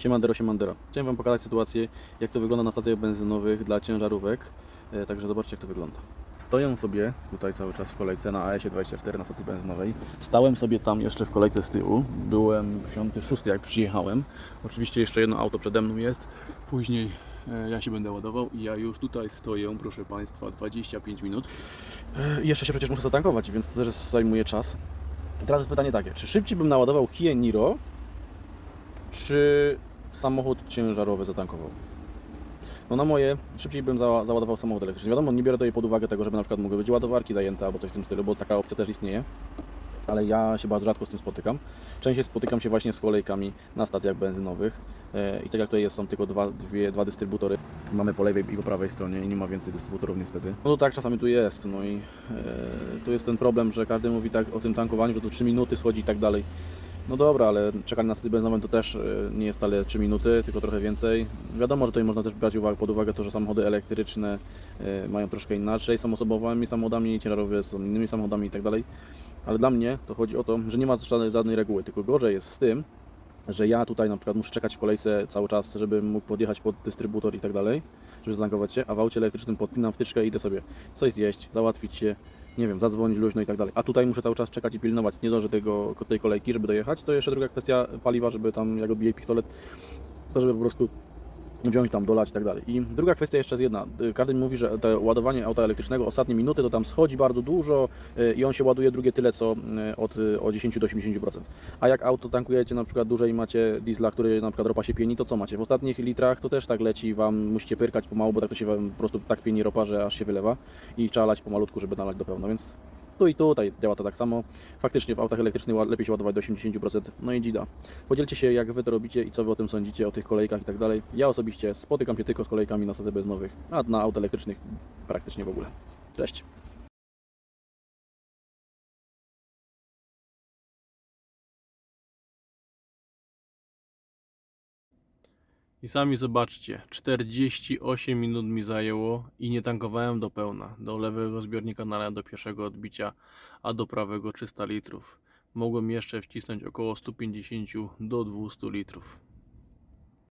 Siemandero, siemandero. Chciałem Wam pokazać sytuację, jak to wygląda na stacjach benzynowych dla ciężarówek. E, Także zobaczcie, jak to wygląda. Stoję sobie tutaj cały czas w kolejce na AS 24 na stacji benzynowej. Stałem sobie tam jeszcze w kolejce z tyłu. Byłem 56 jak przyjechałem. Oczywiście jeszcze jedno auto przede mną jest. Później e, ja się będę ładował i ja już tutaj stoję, proszę Państwa, 25 minut. E, I jeszcze się przecież muszę zatankować, więc to też zajmuje czas. Teraz jest pytanie takie, czy szybciej bym naładował Kia Niro, czy samochód ciężarowy zatankował? No na moje szybciej bym za, załadował samochód elektryczny. Wiadomo, nie biorę tutaj pod uwagę tego, żeby na przykład mogły być ładowarki zajęte albo coś w tym stylu, bo taka opcja też istnieje. Ale ja się bardzo rzadko z tym spotykam. Częściej spotykam się właśnie z kolejkami na stacjach benzynowych. E, I tak jak tutaj jest, są tylko dwa, dwie, dwa dystrybutory. Mamy po lewej i po prawej stronie i nie ma więcej dystrybutorów niestety. No to tak czasami tu jest. No i e, tu jest ten problem, że każdy mówi tak o tym tankowaniu, że to 3 minuty schodzi i tak dalej. No dobra, ale czekanie na stację benzynową to też e, nie jest wcale 3 minuty, tylko trochę więcej. Wiadomo, że tutaj można też brać pod uwagę to, że samochody elektryczne e, mają troszkę inaczej, są osobowymi samochodami, ciężarowe są innymi samochodami i tak. Ale dla mnie to chodzi o to, że nie ma żadnej, żadnej reguły, tylko gorzej jest z tym, że ja tutaj na przykład muszę czekać w kolejce cały czas, żeby mógł podjechać pod dystrybutor i tak dalej, żeby zatankować się, a w aucie elektrycznym podpinam wtyczkę i idę sobie coś zjeść, załatwić się, nie wiem, zadzwonić luźno i tak dalej. A tutaj muszę cały czas czekać i pilnować, nie dążę tego, tej kolejki, żeby dojechać. To jeszcze druga kwestia paliwa, żeby tam jak odbije pistolet, to żeby po prostu wziąć tam, dolać i tak dalej. I druga kwestia jeszcze jest jedna. Y, Każdy mi mówi, że to ładowanie auta elektrycznego ostatnie minuty to tam schodzi bardzo dużo y, i on się ładuje drugie tyle co y, od, od 10 do 80%. A jak auto tankujecie na przykład duże i macie diesla, który na przykład ropa się pieni, to co macie? W ostatnich litrach to też tak leci, Wam musicie pyrkać pomału, bo tak to się Wam po prostu tak pieni ropa, że aż się wylewa i trzeba lać pomalutku, żeby nalać do pełna, więc tu i tutaj działa to tak samo. Faktycznie w autach elektrycznych lepiej się ładować do 80%, no i dzida. Podzielcie się jak Wy to robicie i co Wy o tym sądzicie, o tych kolejkach i tak dalej. Ja osobiście spotykam się tylko z kolejkami na stacjach benzynowych, a na aut elektrycznych praktycznie w ogóle. Cześć! I sami zobaczcie, 48 minut mi zajęło i nie tankowałem do pełna. Do lewego zbiornika nalałem do pierwszego odbicia, a do prawego 300 litrów. Mogłem jeszcze wcisnąć około 150 do 200 litrów.